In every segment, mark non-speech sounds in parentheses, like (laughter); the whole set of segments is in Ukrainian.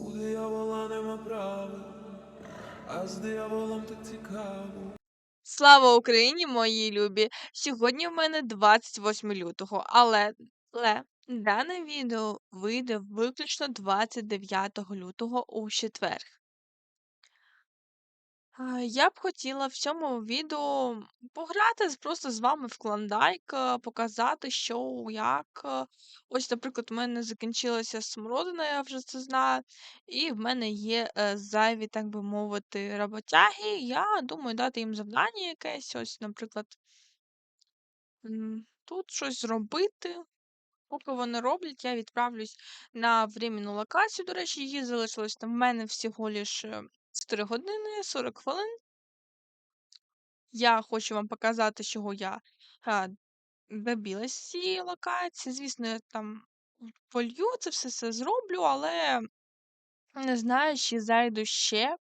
У диявола нема права, а з дияволом так цікаво. Слава Україні, мої любі! Сьогодні в мене 28 лютого, але, але дане відео вийде виключно 29 лютого у четвер. Я б хотіла в цьому відео пограти просто з вами в клондайк, е, показати, що як. е. Ось, наприклад, у мене закінчилася смородина, я вже це знаю, і в мене є е, зайві, так би мовити, роботяги. Я думаю дати їм завдання якесь. Ось, наприклад, тут щось зробити. Поки вони роблять, я відправлюсь на временну локацію. До речі, її залишилось там в мене всього лиш 4 години 40 хвилин. Я хочу вам показати, чого я а, добилась цієї локації. Звісно, я там полью це все зроблю, але не знаю, чи зайду ще,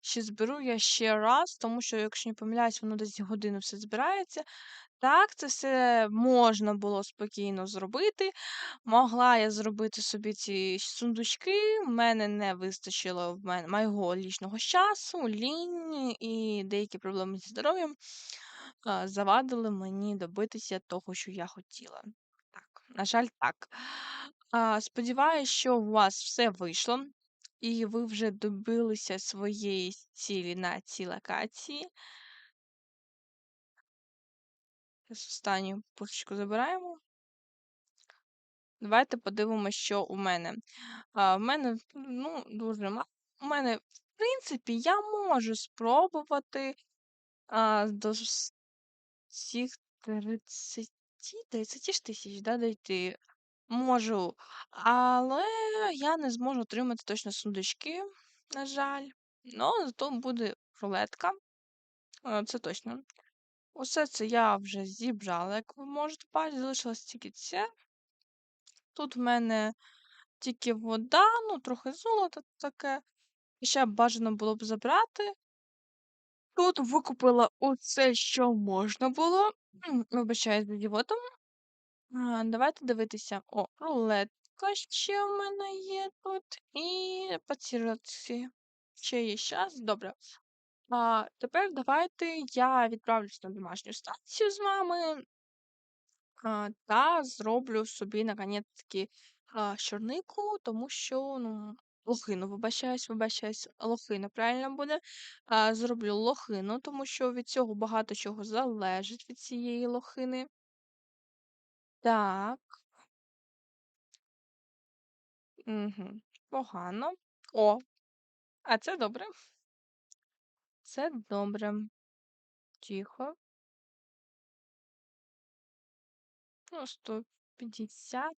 чи зберу я ще раз, тому що, якщо не помиляюсь, воно десь годину все збирається. Так, це все можна було спокійно зробити. Могла я зробити собі ці сундучки, в мене не вистачило в мене моєго лічного часу, лінь і деякі проблеми зі здоров'ям завадили мені добитися того, що я хотіла. Так, на жаль, так. А, сподіваюсь, що у вас все вийшло, і ви вже добилися своєї цілі на цій локації. Останню пушечку забираємо. Давайте подивимося, що у мене. А, в мене ну, дуже мало. У мене, в принципі, я можу спробувати а, до всіх 30, 30 ж тисяч да, дійти. Можу, але я не зможу отримати точно сундучки, на жаль. Ну, зато буде рулетка. а, Це точно. Усе це я вже зібрала, як ви можете бачити, залишилось тільки це. Тут в мене тільки вода, ну, трохи золота таке. І ще бажано було б забрати. Тут викупила усе, що можна було. М, Вибачаюсь за дівотом. Давайте дивитися. О, рулетка ще в мене є тут. І паціраці. Ще є час. Добре. А, тепер давайте я відправлюсь на домашню станцію з вами. Та зроблю собі наконець-таки чорнику, тому що, ну, лохину, вибачаюсь, вибачаюсь, лохина правильно буде. А, зроблю лохину, тому що від цього багато чого залежить від цієї лохини. Так, угу. Погано. О, а це добре. Це добре. Тихо. Ну, 150.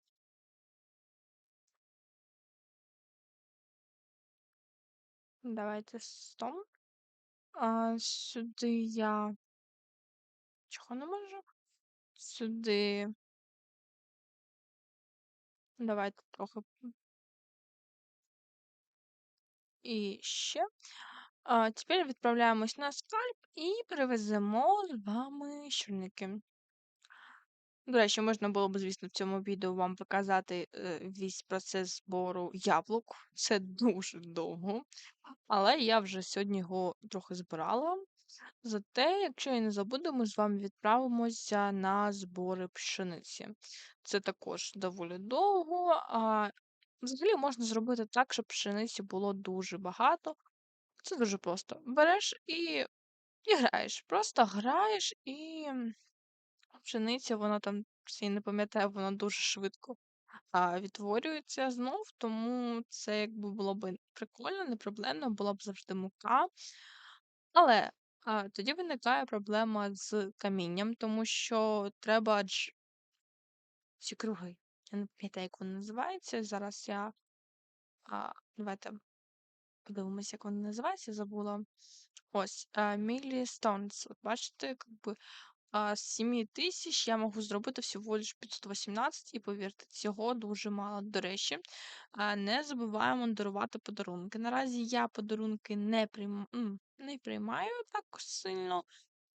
Давайте 100. А, сюди я. Чого не можу? Сюди. Давайте трохи. І ще. А, тепер відправляємось на скальп і привеземо з вами чорники. До речі, можна було б, звісно, в цьому відео вам показати е, весь процес збору яблук. Це (laughs) дуже довго. Але я вже сьогодні його трохи збирала. Зате, якщо я не забуду, ми з вами відправимося на збори пшениці. Це також доволі довго. А взагалі можна зробити так, щоб пшениці було дуже багато. Це дуже просто. Береш і, і граєш. Просто граєш і пшениця, вона там, я не пам'ятаю, вона дуже швидко відтворюється знов, тому це якби було б прикольно, не проблемно, була б завжди мука. Але тоді виникає проблема з камінням, тому що треба дж... ці круги. Я не пам'ятаю, як вони називаються. Зараз я. А, давайте подивимося, як вони називаються, забула. Ось, Мілі Стоунс. От бачите, якби а, з 7 тисяч я можу зробити всього лиш 518, і повірте, цього дуже мало. До речі, не забуваємо дарувати подарунки. Наразі я подарунки не прийм... не приймаю так сильно.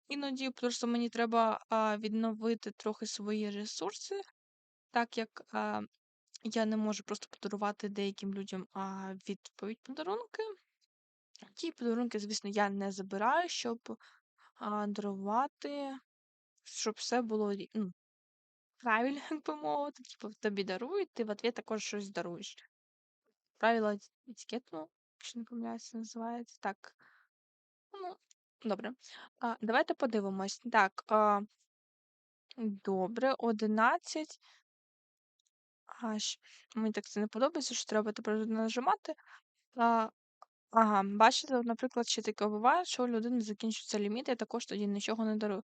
Іноді просто мені треба відновити трохи свої ресурси, так як я не можу просто подарувати деяким людям, відповідь подарунки. Ті подарунки, звісно, я не забираю, щоб, а, дарувати, щоб все було ну, правильно, (laughs) як би мовити. Типу, тобі дарують, ти в ответ також щось даруєш. Правила ет етикету, якщо не помиляюсь, називається. Так. Ну, добре. А, давайте подивимось. Так, а добре, 11. Аж мені так це не подобається, що треба тепер нажимати. А, ага, бачите, наприклад, ще таке буває, що у людини закінчується ліміт, я також тоді нічого не дарую.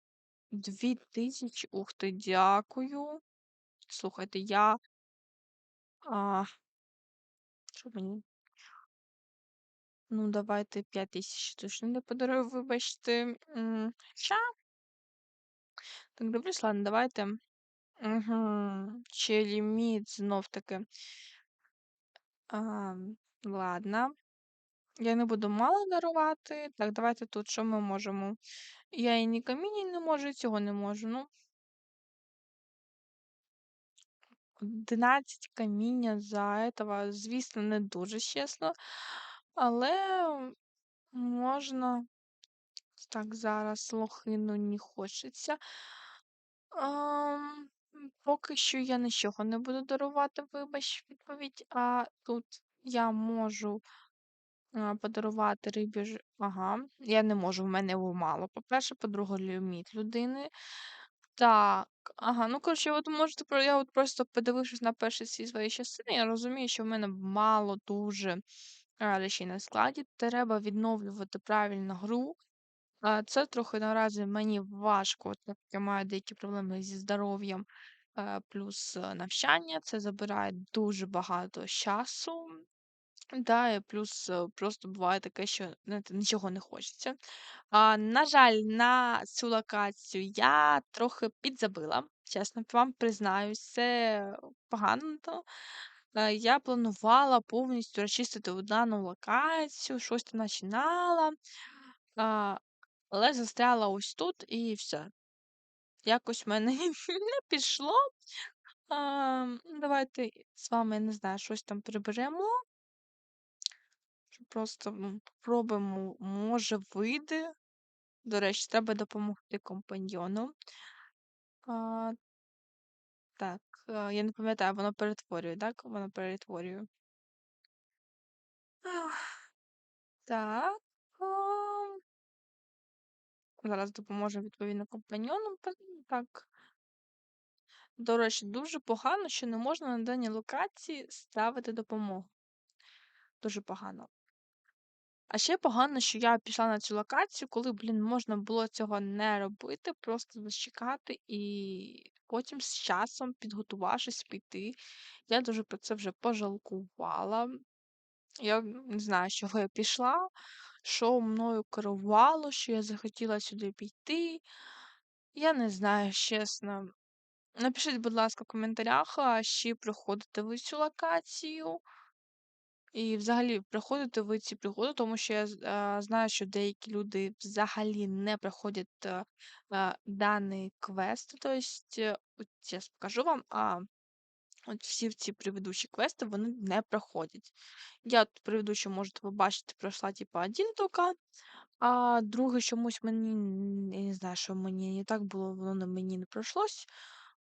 2000, ух ти, дякую. Слухайте, я. А, що мені? Ну, давайте 5000 точно не подарую, вибачте. Хоча. Так, дивлюсь, ладно, давайте. Угу. Ще ліміт знов таки. А, ладно. Я не буду мало дарувати. Так, давайте тут що ми можемо? Я і ні каміння не можу, і цього не можу. Ну. 11 каміння за этого, звісно, не дуже чесно. Але можна. Так, зараз лохину не хочеться. Ам, поки що я нічого не буду дарувати, вибач, відповідь. А тут я можу подарувати рибі. Ага, я не можу, в мене його мало. По-перше, по-друге, ліміт людини. Так, ага, ну коротше, от можете про я от просто подивившись на перші ці свої частини, я розумію, що в мене мало дуже а, речей на складі. Треба відновлювати правильно гру. Це трохи наразі мені важко, так як я маю деякі проблеми зі здоров'ям, плюс навчання. Це забирає дуже багато часу. Да, і плюс е, просто буває таке, що знаєте, нічого не хочеться. А, на жаль, на цю локацію я трохи підзабила, чесно вам признаюсь, це погано. Е, Я планувала повністю розчистити дану локацію, щось там починала. Але застряла ось тут і все. Якось в мене (laughs) не пішло. Ну, давайте з вами, не знаю, щось там приберемо. Просто ну, попробуємо, може, вийде. До речі, треба допомогти компаньйону. А, так, я не пам'ятаю, воно перетворює, так? Воно перетворює. Ах, Так. а, Зараз допоможемо відповідно компаньйону. Так. До речі, дуже погано, що не можна на даній локації ставити допомогу. Дуже погано. А ще погано, що я пішла на цю локацію, коли, блін, можна було цього не робити, просто зачекати і потім з часом, підготувавшись піти. Я дуже про це вже пожалкувала. Я не знаю, з чого я пішла, що мною керувало, що я захотіла сюди піти. Я не знаю, чесно. Напишіть, будь ласка, в коментарях, а чи приходите ви цю локацію. І взагалі приходите ви ці пригоди, тому що я з- е, знаю, що деякі люди взагалі не проходять е, е, даний квест. Тобто, от зараз покажу вам, а от всі ці предыдущі квести вони не проходять. Я от предыдущу, можете побачити, пройшла типу один тільки, а другий чомусь мені, я не знаю, що мені не так було, воно на мені не пройшлось.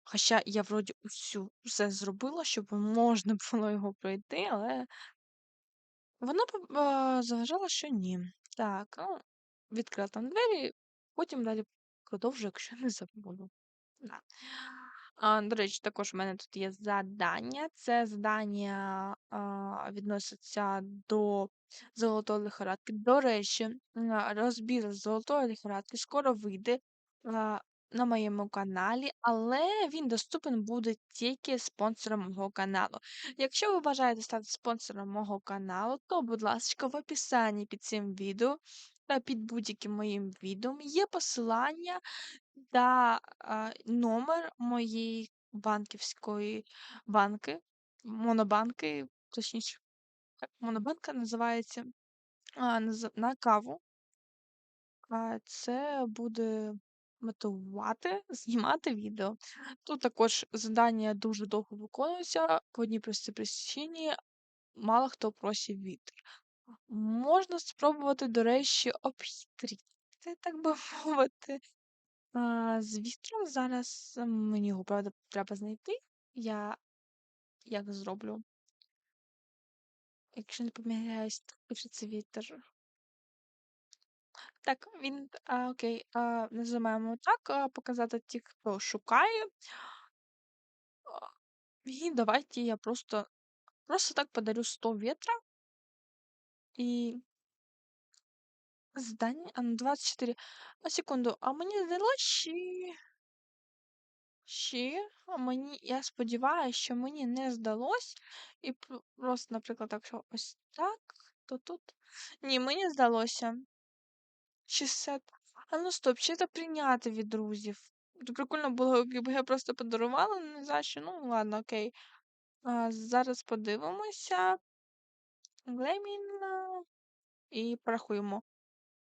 Хоча я вроді усю все зробила, щоб можна було його пройти, але вона заважала, що ні. Так, ну, відкрила там двері, потім далі продовжую, (laughs) якщо не забуду. Да. А, до речі, також у мене тут є задання. Це задання а, відноситься до золотої лихорадки. До речі, розбір золотої лихорадки скоро вийде а, на моєму каналі, але він доступен буде тільки спонсорам мого каналу. Якщо ви бажаєте стати спонсором мого каналу, то, будь ласка, в описанні під цим відео та під будь-яким моїм відео є посилання та а, номер моєї банківської банки, монобанки, точніше, так, монобанка називається а, на каву. А це буде мотивувати (laughs) знімати відео. Тут також завдання дуже довго виконуються по одній простій причині мало хто просить вітер. Можна спробувати, до речі, обхитрити, так би (laughs) мовити. А, з вітром зараз мені його, правда, треба знайти. Я як зроблю? Якщо не помиляюсь, то пишеться вітер. Так, він, а, окей, а, називаємо так, а, показати ті, хто шукає. А, І давайте я просто, просто так подарю 100 ветра. І здання, а на 24. А секунду, а мені здалося. Ще, а мені, я сподіваюся, що мені не здалось. І пр- просто, наприклад, так, що ось так, то тут. Ні, мені здалося. 600. А ну стоп, ще це прийняти від друзів. Прикольно було, якби я просто подарувала, не за що. Ну, ладно, окей. А, зараз подивимося. Глемін. І порахуємо.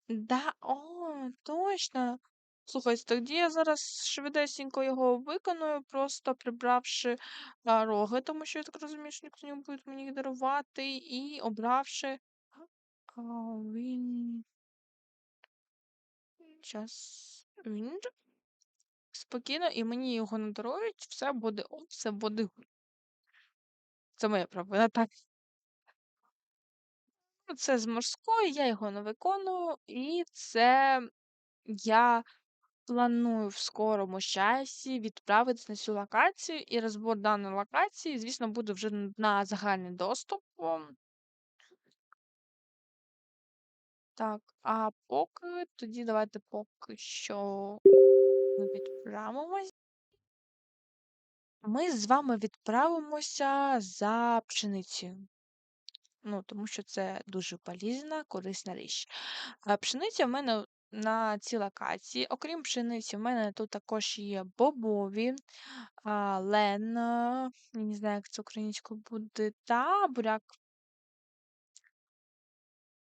Да, о, точно. Слухай, тоді я зараз швидесенько його виконую, просто прибравши а, роги, тому що я так розумію, що ніхто не буде мені їх дарувати, і обравши а, він. Час. Він. Спокійно, і мені його надарують, все буде ок, все буде. Це моя правда, так. Ну, Це з морської, я його не виконую, і це я планую в скорому часі відправитись на цю локацію, і розбор даної локації, звісно, буде вже на загальний доступ. Так, а поки тоді давайте поки що ми. Ми з вами відправимося за пшеницею. Ну, тому що це дуже полезна, корисна річ. Пшениця в мене на цій локації. Окрім пшениці, в мене тут також є бобові, лен, я не знаю, як це українською буде, та буряк.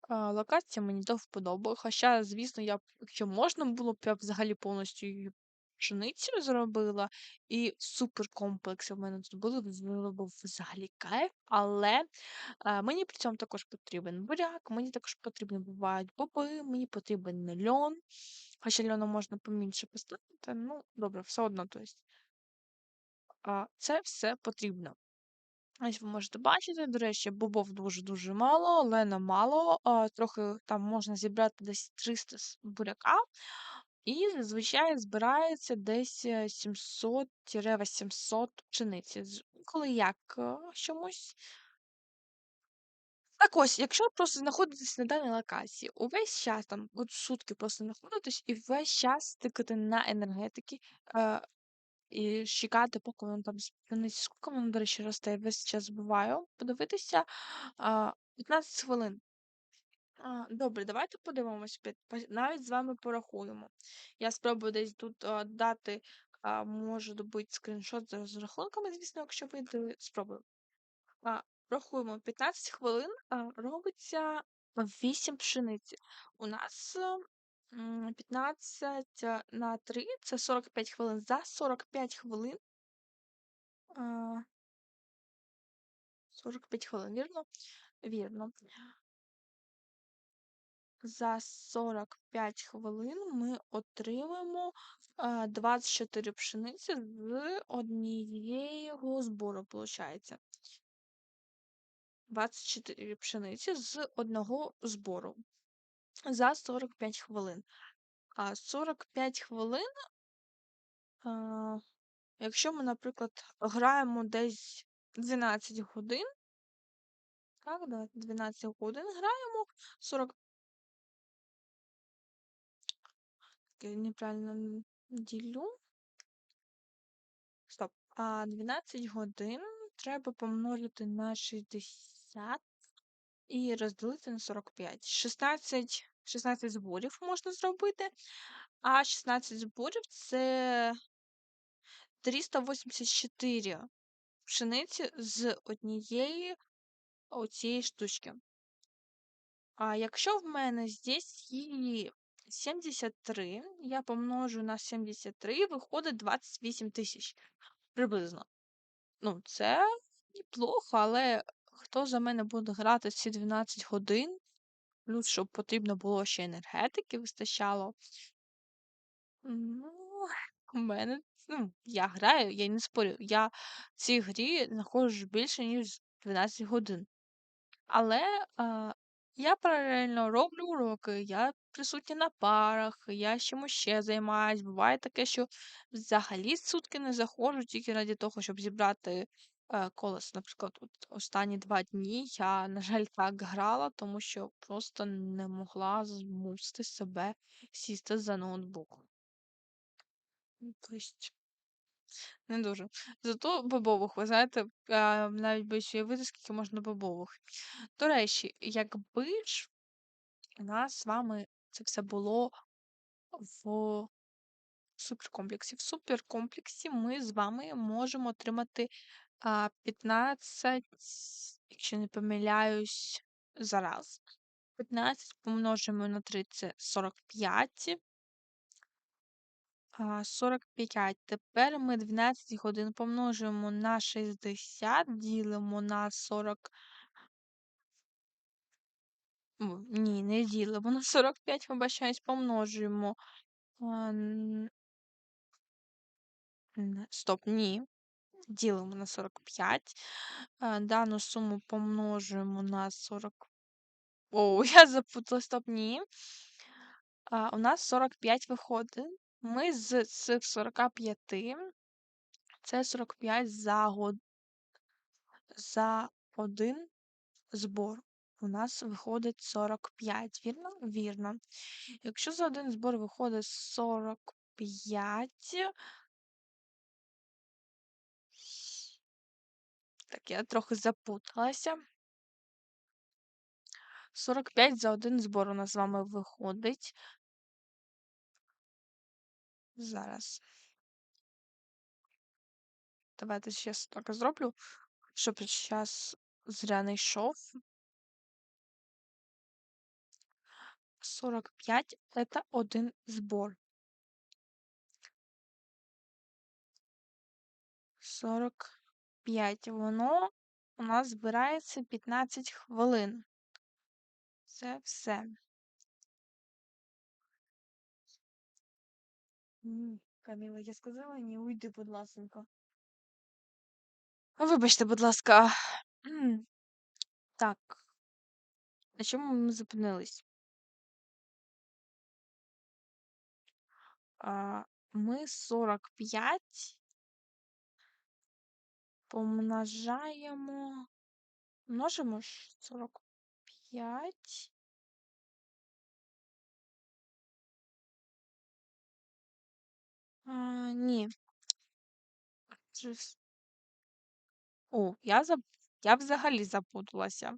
Локація мені до вподоби. Хоча, звісно, я якщо можна було б, я взагалі повністю її пшеницею зробила. І супер комплекси в мене тут були, було б взагалі кайф. Але а, мені при цьому також потрібен буряк, мені також потрібні бувають боби, мені потрібен льон. Хоча льону можна поменше поставити. Ну, добре, все одно. То а, це все потрібно. Ось ви можете бачити, до речі, бобов дуже-дуже мало, лена мало, трохи там можна зібрати десь 300 с- буряка, і зазвичай збирається десь е, 700-800 пшениці. З- Коли як е, чомусь. Так ось, якщо просто знаходитесь на даній локації, увесь час там, от сутки просто знаходитесь, і весь час тикати на енергетики, е, і чекати, поки воно там спиниться. Скільки воно, до речі, росте, я весь час забуваю. Подивитися. А, 15 хвилин. Добре, давайте подивимось. Навіть з вами порахуємо. Я спробую десь тут дати, а, можу добути скріншот з з рахунками, звісно, якщо вийде, спробую. Рахуємо 15 хвилин а, робиться 8 пшениці. У нас м, 15 на 3 це 45 хвилин. За 45 хвилин. А, 45 хвилин, вірно? Вірно. За 45 хвилин ми отримаємо а, 24 пшениці з однієї збору, виходить. 24 пшениці з одного збору за 45 хвилин. А 45 хвилин, а, якщо ми, наприклад, граємо десь 12 годин, так, да, 12 годин граємо, 40 я неправильно ділю. Стоп. А 12 годин треба помножити на 60 і розділити на 45. 16, 16 зборів можна зробити, а 16 зборів це 384 пшениці з однієї оцієї штучки. А якщо в мене здесь є 73 я помножу на 73, виходить 28 тисяч приблизно. Ну, це неплохо, але хто за мене буде грати ці 12 годин? Плюс, щоб потрібно було ще енергетики вистачало. Ну, у мене, ну, я граю, я не спорю. Я в цій грі знаходжу більше, ніж 12 годин. Але а, я паралельно роблю уроки, я присутня на парах, я чимось ще займаюсь. Буває таке, що взагалі сутки не заходжу тільки раді того, щоб зібрати е, колесо. Наприклад, от останні два дні я, на жаль, так грала, тому що просто не могла змусити себе сісти за ноутбук. Тобто, не дуже. Зато бобових, ви знаєте, навіть боюсь уявити, скільки можна бобових. До речі, якби ж у нас з вами це все було в суперкомплексі. В суперкомплексі ми з вами можемо отримати а, 15, якщо не помиляюсь, зараз. 15 помножимо на 3 це 45. А, 45. Тепер ми 12 годин помножуємо на 60, ділимо на 40. М, Ні, не ділимо на 45, вибачаюсь, помножуємо. Стоп, ні. Ділимо на 45. Дану суму помножуємо на 40. О, (laughs) я запутала, стоп, ні. У нас 45 виходить. Ми з цих 45, це 45 за год... за один збор. У нас виходить 45, вірно? Вірно. Якщо за один збор виходить 45, так, я трохи запуталася. 45 за один збор у нас з вами виходить. Зараз. Давайте ще так зроблю, щоб час зря не йшов. 45 це один збор. 45. Воно у нас збирається 15 хвилин. Це все. Ні, Каміла, я сказала, не уйди, будь ласенька. Вибачте, будь ласка. Так. На чому ми зупинились? Ми 45 помножаємо. Множимо ж 45. А, ні. О, я заб... я взагалі запуталася.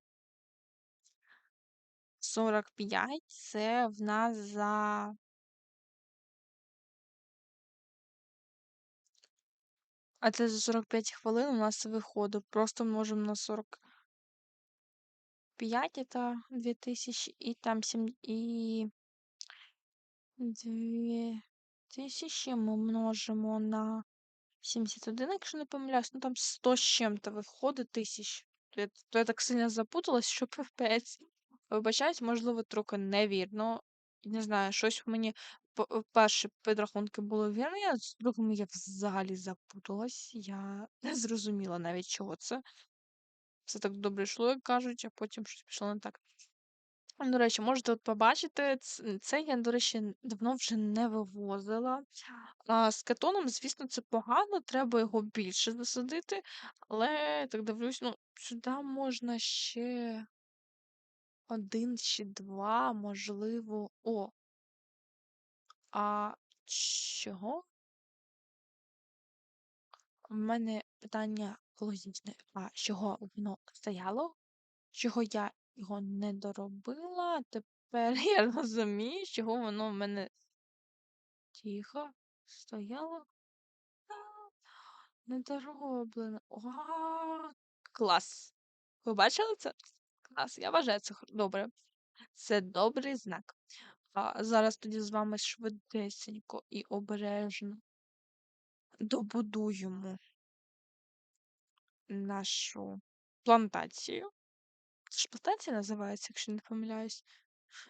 45 це в нас за. А це за 45 хвилин у нас виходить. Просто множимо на 45, это 2000, і там 7, і 2000 ми множимо на 71, якщо не помиляюсь, ну там 100 з чим-то виходить тисяч. То я, так сильно запуталась, що капець. Вибачаюсь, можливо, трохи невірно. Не знаю, щось мені п- перші підрахунки були вірні, а з другими я взагалі запуталась. Я (laughs) не зрозуміла навіть, чого це. Все так добре йшло, як кажуть, а потім щось пішло не так. До речі, можете от побачити, це я, до речі, давно вже не вивозила. З кетоном, звісно, це погано, треба його більше засадити, але так дивлюсь, ну, сюди можна ще один чи два, можливо. О, а чого? У мене питання логічне. А чого воно стояло? Чого я його не доробила? Тепер (laughs) я розумію, чого воно в мене тихо стояло. Недороблено. Клас. Ви бачили це? Клас. Я вважаю це добре. Це добрий знак. А зараз тоді з вами швидесенько і обережно добудуємо нашу плантацію. Це ж плантація називається, якщо не помиляюсь.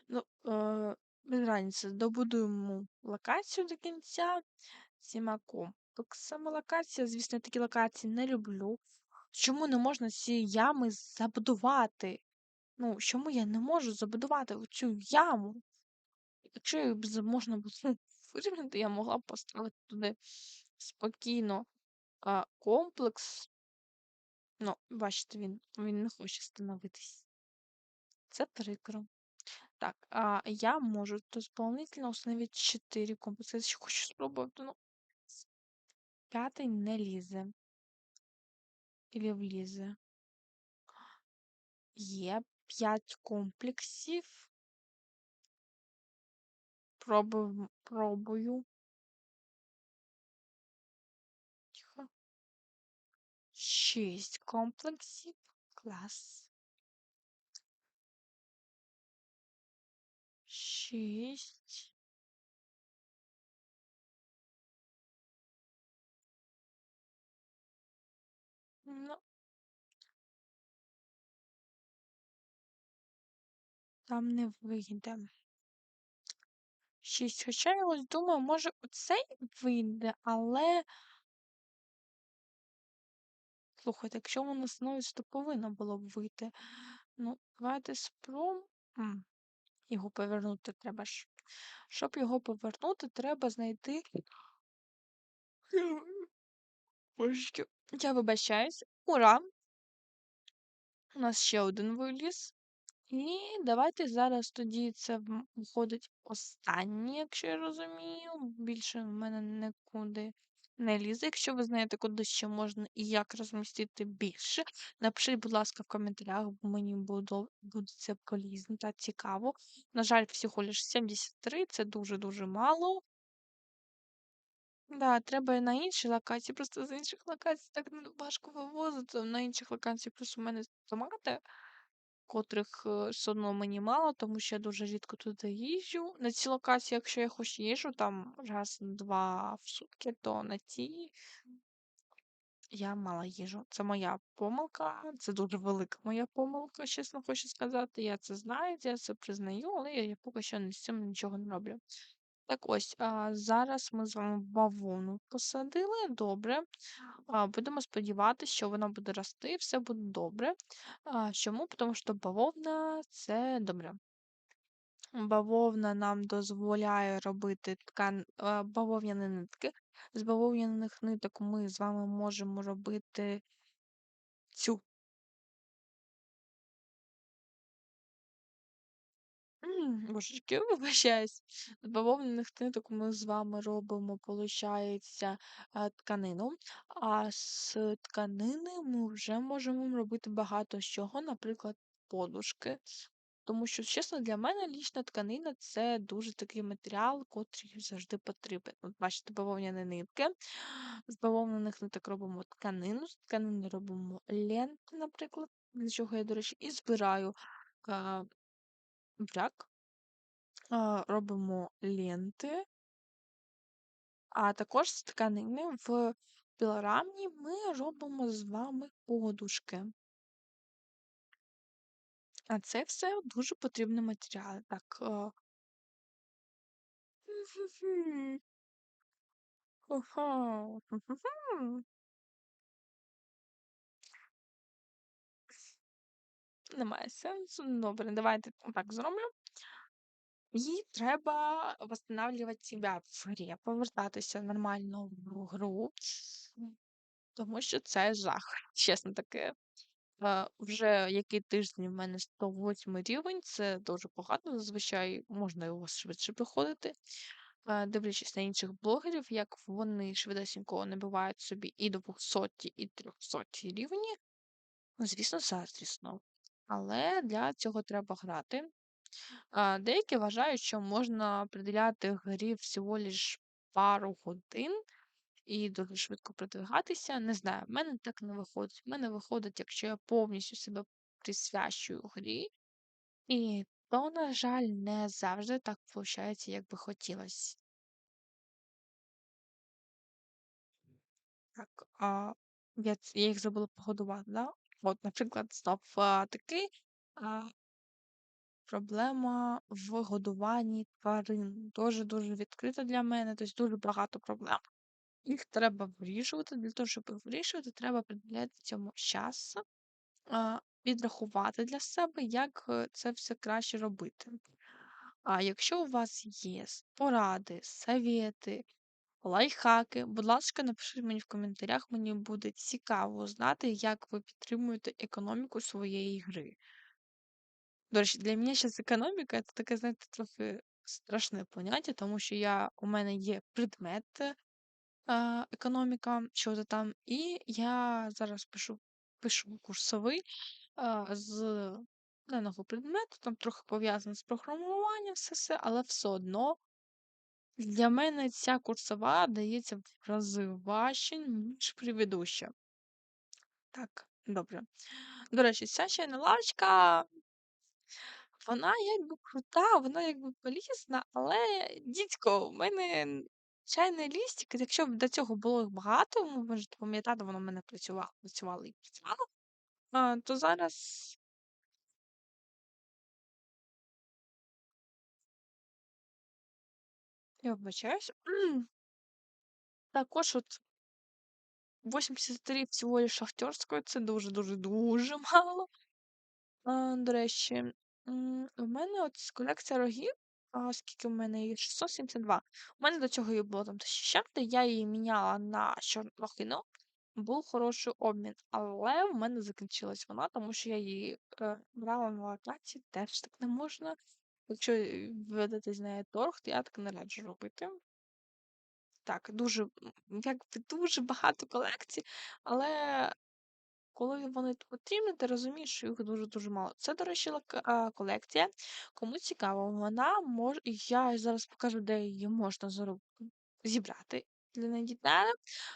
Ну, е, без добудуємо локацію до кінця всіма комплексами. Локація, звісно, такі локації не люблю. Чому не можна ці ями забудувати? Ну, чому я не можу забудувати цю яму? Якщо б можна було вирівняти, я могла б поставити туди спокійно а, комплекс. Ну, бачите, він, він не хоче становитись. Це прикро. Так, а я можу дополнительно установить 4 комплекси. Я ще хочу спробувати. Ну, п'ятий не лізе. Или влізе. Є 5 комплексів. Пробую, пробую. Тихо. 6 комплексів. Клас. 6. Ну, там не вийде. 6. Хоча я ось думаю, може оцей вийде, але. Слухайте, якщо воно становиться, то повинно було б вийти. Ну, давайте спроб... М, Його повернути треба ж. Щоб його повернути, треба знайти. Я вибачаюсь. Ура! У нас ще один виліз. І давайте зараз тоді це виходить останнє, якщо я розумію. Більше в мене нікуди не лізе. Якщо ви знаєте, куди ще можна і як розмістити більше, напишіть, будь ласка, в коментарях, бо мені буде, це полізно та цікаво. На жаль, всього лише 73, це дуже-дуже мало. Да, треба на інші локації. Просто з інших локацій так важко вивозити. На інших локаціях плюс у мене томати котрих е, все одно мені мало, тому що я дуже рідко туди їжджу. На ці локації, якщо я хоч їжджу там раз-два в сутки, то на ті я мало їжу. Це моя помилка, це дуже велика моя помилка, чесно хочу сказати. Я це знаю, я це признаю, але я поки що з цим нічого не роблю. Так ось, а, зараз ми з вами бавовну посадили. Добре. А, будемо сподіватися, що вона буде рости, все буде добре. А, чому? Тому що бавовна це добре. Бавовна нам дозволяє робити ткан... бавовняні нитки. З бавовняних ниток ми з вами можемо робити цю М, Божечки, вибачаюсь. З бавовняних ниток ми з вами робимо, получається, а, тканину. А з тканини ми вже можемо робити багато чого, наприклад, подушки. Тому що, чесно, для мене лічна тканина це дуже такий матеріал, котрий завжди потрібен. От бачите, бавовняні нитки. З бавовняних ниток робимо тканину, з тканини робимо ленти, наприклад, для чого я, до речі, і збираю бряк робимо ленти, а також з тканини в пілорамі ми робимо з вами подушки. А це все дуже потрібний матеріал. Так. Ага. Немає сенсу. Добре, давайте так зроблю. І треба восстанавливать себе в грі, повертатися нормально в гру, тому що це жах. (laughs) Чесно таке. Вже який тиждень в мене 108 рівень, це дуже погано. Зазвичай можна його швидше проходити. Е, Дивлячись на інших блогерів, як вони швидесенько набивають собі і 200, і 300 рівні. Ну, звісно, заздрісно. Але для цього треба грати. Деякі вважають, що можна приділяти грі всього лиш пару годин і дуже швидко продвигатися. Не знаю, в мене так не виходить. В мене виходить, якщо я повністю себе присвячую грі, і то, на жаль, не завжди так виходить, як би хотілося. Так, а я, я їх забула погодувати, да? От, наприклад, знов а, такий а, проблема в годуванні тварин. Дуже дуже відкрита для мене, тобто дуже багато проблем. Їх треба вирішувати. Для того, щоб їх вирішувати, треба приділяти цьому час, а, підрахувати для себе, як е, це все краще робити. А якщо у вас є поради, совєти, лайфхаки, будь ласка, напишіть мені в коментарях, мені буде цікаво знати, як ви підтримуєте економіку своєї гри. До речі, для мене зараз економіка це таке, знаєте, трохи страшне поняття, тому що я, у мене є предмет е, економіка, що то там, і я зараз пишу, пишу курсовий е, з даного предмету, там трохи пов'язано з програмуванням, все, все, але все одно для мене ця курсова дається в рази важче, ніж предыдуща. Так, добре. До речі, ця чайна лавочка, вона якби крута, вона якби полізна, але дідько, в мене чайний лістик, якщо б до цього було їх багато, ви можете пам'ятати, воно в мене працювало, працювало і працювало, то зараз я вибачаюсь. Також от 83 всього лиш шахтерської, це дуже-дуже дуже (laughs) мало. А, до речі, у мене от колекція рогів, а, скільки в мене її? 672. У мене до цього її було там 1000 чим-то, я її міняла на чорнохину, був хороший обмін, але в мене закінчилась вона, тому що я її е, брала на локації, теж так не можна. Якщо е, введете з неї торг, то я так не раджу робити. Так, дуже, якби дуже багато колекцій, але коли вони потрібні, ти розумієш, що їх дуже-дуже мало. Це, до речі, колекція. Кому цікаво, вона може. Я зараз покажу, де її можна зібрати для недітей.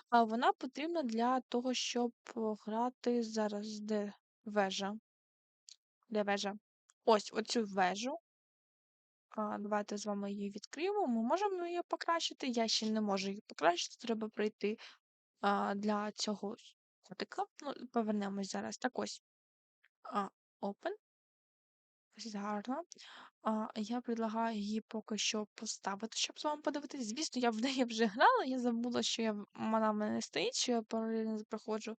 А вона потрібна для того, щоб грати зараз, де вежа. Де вежа? Ось оцю вежу. Давайте з вами її відкриємо. Ми можемо її покращити. Я ще не можу її покращити, треба пройти а, для цього котика. Ну, повернемось зараз. Так ось. А, Open. Гарно. А, я предлагаю її поки що поставити, щоб з вами подивитись. Звісно, я в неї вже грала, я забула, що я, вона в мене стоїть, що я паралельно проходжу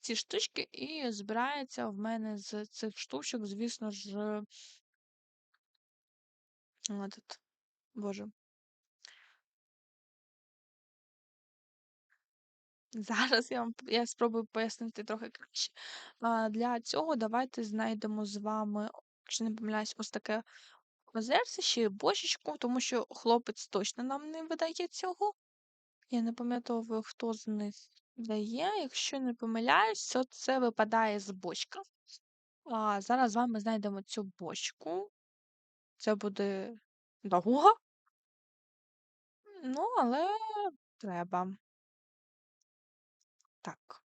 ці штучки, і збирається в мене з цих штучок, звісно ж, этот, боже. Зараз я вам я спробую пояснити трохи краще. А, для цього давайте знайдемо з вами, якщо не помиляюсь, ось таке озерце, ще бочечку, тому що хлопець точно нам не видає цього. Я не пам'ятаю, хто з них дає. Якщо не помиляюсь, то це випадає з бочка. А зараз з вами знайдемо цю бочку. Це буде довго, ну, але треба. Так.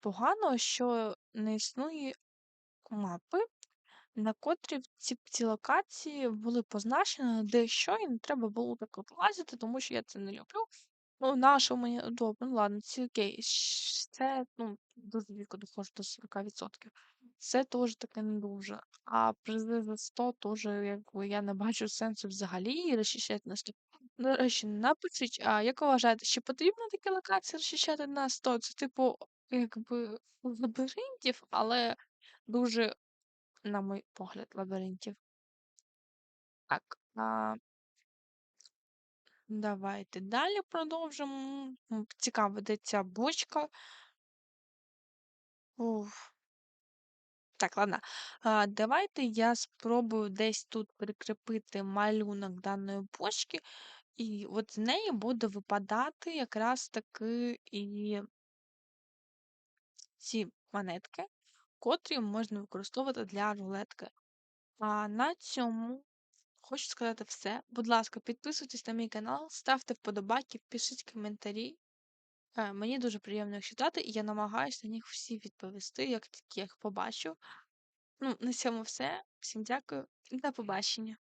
Погано, що не існує мапи, на котрі ці, ці локації були позначені, де що, і не треба було так от лазити, тому що я це не люблю. Ну, нащо мені добре, ну ладно, це окей. Це ну, дуже віку доходить до 40%. Це теж таке не дуже. А призи за 100 теж, якби я не бачу сенсу взагалі розчищати на 100. До речі, напишіть, а як ви вважаєте, чи потрібно такі локації розчищати на 100? Це типу, якби лабіринтів, але дуже на мій погляд, лабіринтів. Так, а, давайте далі продовжимо. Цікаво, де ця бочка. Уф. Так, ладно. А, давайте я спробую десь тут прикріпити малюнок даної бочки, і от з неї буде випадати якраз таки і ці монетки, котрі можна використовувати для рулетки. А на цьому Хочу сказати все. Будь ласка, підписуйтесь на мій канал, ставте вподобайки, пишіть коментарі. Е, Мені дуже приємно їх читати, і я намагаюся на них всі відповісти, як тільки я їх побачу. Ну, на цьому все. Всім дякую. До побачення.